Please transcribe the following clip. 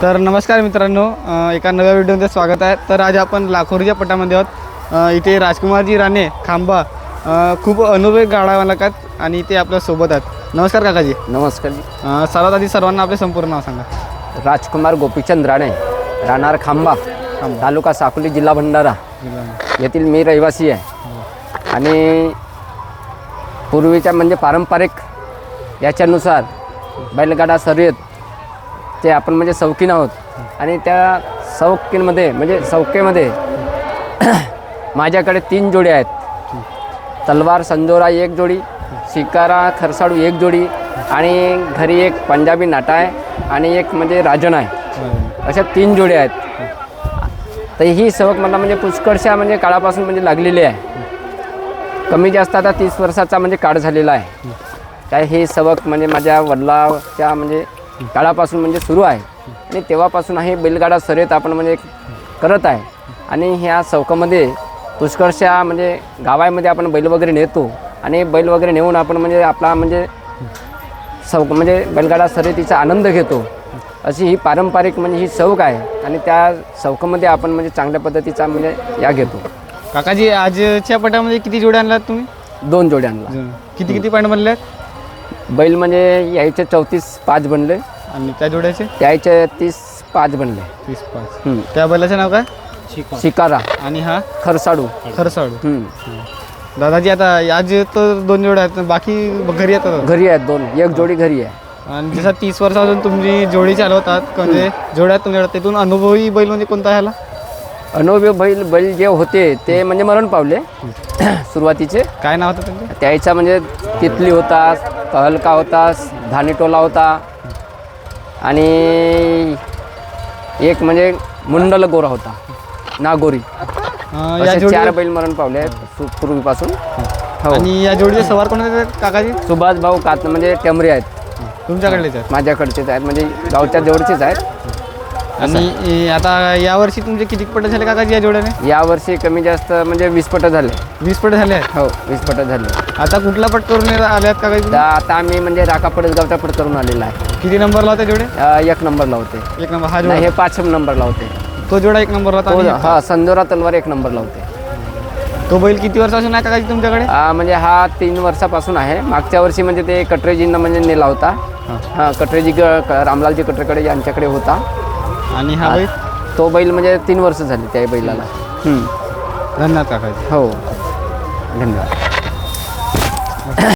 तर नमस्कार मित्रांनो एका नव्या व्हिडिओमध्ये स्वागत आहे. तर आज आपण लाखोरीच्या पटामध्ये आहोत. इथे राजकुमारजी राणे खांबा खूप अनुभवी गाडा मालक आहेत आणि ते आपल्यासोबत आहेत. नमस्कार काकाजी. नमस्कार. जी. सर्वात आधी सर्वांना आपले संपूर्ण नाव सांगा. राजकुमार गोपीचंद राणे राहणार खांबा तालुका साकोली जिल्हा भंडारा. येथील मी रहिवासी आहे. आणि पूर्वीच्या म्हणजे पारंपरिक याच्यानुसार बैलगाडा शर्यत ते आपण म्हणजे शौकीन आहोत. आणि त्या शौकीनमध्ये म्हणजे शौकेमध्ये माझ्याकडे तीन जोडी आहेत. तलवार संजोरा एक जोडी शिकारा खरसाडू एक जोडी आणि घरी एक पंजाबी नाटा आहे आणि एक म्हणजे राजन आहे. अशा तीन जोड्या आहेत. तर ही सवक मला म्हणजे पुष्कळशा म्हणजे काळापासून म्हणजे लागलेली आहे. कमी जास्त आता तीस वर्षाचा म्हणजे काळ झालेला आहे. काय ही सवक म्हणजे माझ्या वडिलाच्या म्हणजे काळापासून म्हणजे सुरू आहे. आणि तेव्हापासून हे बैलगाडा शर्यत आपण म्हणजे करत आहे. आणि ह्या चौकामध्ये पुष्कळशा म्हणजे गावामध्ये आपण बैल वगैरे नेतो. आणि बैल वगैरे नेऊन आपण म्हणजे आपला म्हणजे चौक म्हणजे बैलगाडा शर्यतीचा आनंद घेतो. अशी ही पारंपरिक म्हणजे ही चौक आहे. आणि त्या चौकामध्ये आपण म्हणजे चांगल्या पद्धतीचा म्हणजे या घेतो. काकाजी आजच्या पटामध्ये किती जोड्या आणल्यात तुम्ही? दोन जोड्यांना किती किती पॉईंट बनले आहेत बैल म्हणजे यायचे चौतीस पाच बनले. आणि त्या जोड्याचे? त्याचे तीस पाच बनले. तीस पाच. हम्म. त्या बैलाचं नाव काय? शिकारा. आणि हा? खरसाडू. खरसाडू. हम्म. दादाजी आता आज तर दोन जोड्या आहेत बाकी घरी येतात घरी आहेत दोन. एक जोडी घरी आहे. आणि जसं तीस वर्षापासून तुम्ही जोडी चालवतात म्हणजे जोड्यात तुमच्याकडे त्यातून अनुभवी बैल म्हणजे कोणता ह्याला? अनुभव बैल बैल जे होते ते म्हणजे मरण पावले. सुरुवातीचे. काय नाव होतं त्यांचं? त्याचा म्हणजे तितली होता कहलका होता धानीटोला होता. आणि एक म्हणजे मुंडल गोरा होता नागोरी. अं, या असे जोडी चार बैल मरण पावले आहेत सु- पूर्वीपासून. हो. आणि या जोडीचे सवार कोण काकाजी? सुभाष भाऊ कात म्हणजे टेमरे आहेत. तुमच्याकडेच आहेत. माझ्याकडचेच आहेत म्हणजे गावच्या जवळचेच आहेत. आणि ए, आता यावर्षी तुमचे किती पट झाले काकाजी या जोड्याने? यावर्षी कमी जास्त म्हणजे वीस पट झाले. वीस पट झाले आहेत? हो वीस पट झाले. आता कुठला पट करून आले आहेत काकाजी? आता आम्ही म्हणजे राका गावचा पट करून आलेला आहे. किती नंबरला होता जोडे? अ, एक नंबर लावते एक नंबर हा नाही जोडा हे पाच नंबर लावते तो जोडा एक नंबरला तो होता आणि हा संजोरा तलवार एक नंबर लावते तो बैल किती वर्षापासून आहे काकाजी तुमच्याकडे? म्हणजे हा तीन वर्षापासून आहे. मागच्या वर्षी म्हणजे ते कटरेजींना म्हणजे नेला होता. हां कटरेजी ग- क- रामलालजी कटरेकडे यांच्याकडे होता. आणि हा बैल? तो बैल म्हणजे तीन वर्ष झाली त्या बैलाला. धन्यवाद काका. हो. धन्यवाद.